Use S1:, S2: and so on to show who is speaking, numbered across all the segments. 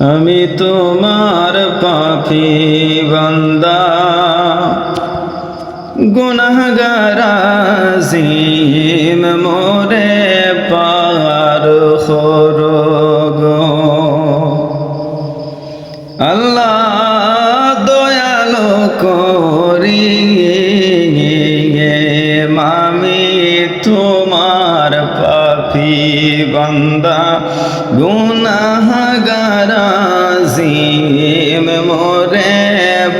S1: আমি তোমার পাপি বান্দা। গুনাহগারাজিম মোরে পার গো আল্লাহ বান্দা গুনাহগারাজিম মোরে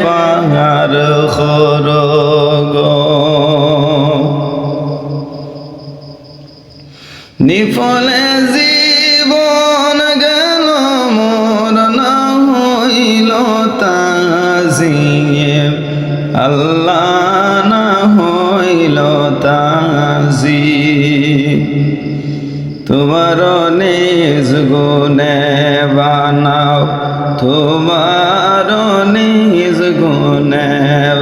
S1: পাহার খরগ নিফলে জীবন গেল, মোর না হইল তাজিম। আল্লাহ না হইল তাজিম। তোমার নিজ বানাও, তোমার নিজ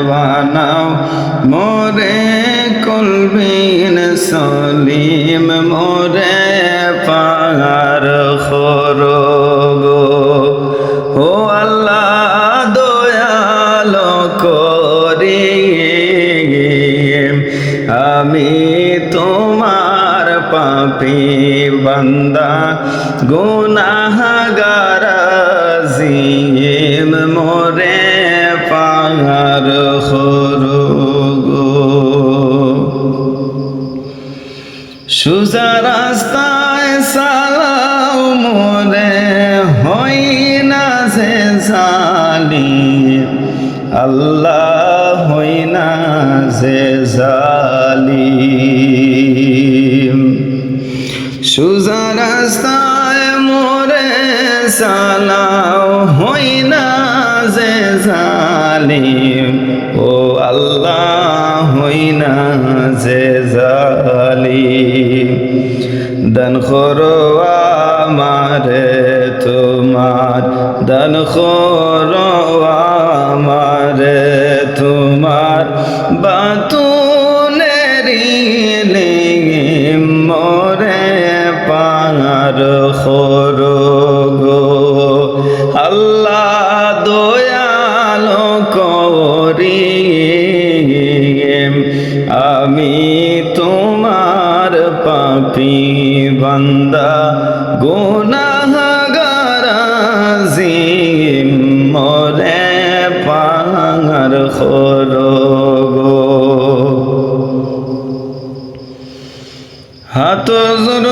S1: বানাও। মোরে কলবিন সলিম, মোরে পাহার করি আমি তোমার পাপি বান্দা, গুনাহগার জিম মোরে পাহার খরগো সুজা রাস্তায় সালাও মোরে হই না সে জালি আল্লাহ হই না সে জালিম সুজা রাস্তায় মোরে সালাও হই না যে জালিম। ও আল্লাহ হই না যে জালিম। দান করো আমারে তোমার, দান করো পার খরগো আল্লাহ দয়াল করি আমি তোমার পাপি বান্দা, গুনাহগার জিম মরে পাঙার খরগো হাত জোর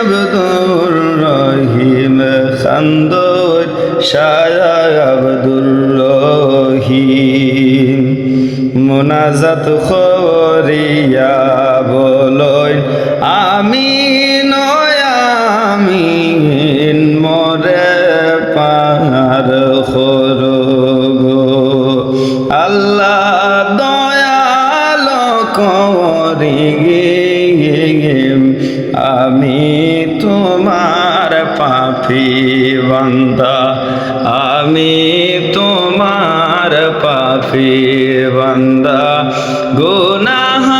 S1: আব্দুর রহিম খান্দন শায়া আব্দুর রহিম। মোনাজাত খরিয়া বলই আমি নয়ামিন মরে পাহার খরগো আল্লাহ দয়াল করি আমি তোমার পাপি বন্দা। আমি তোমার পাপি বন্দা। গুনাহ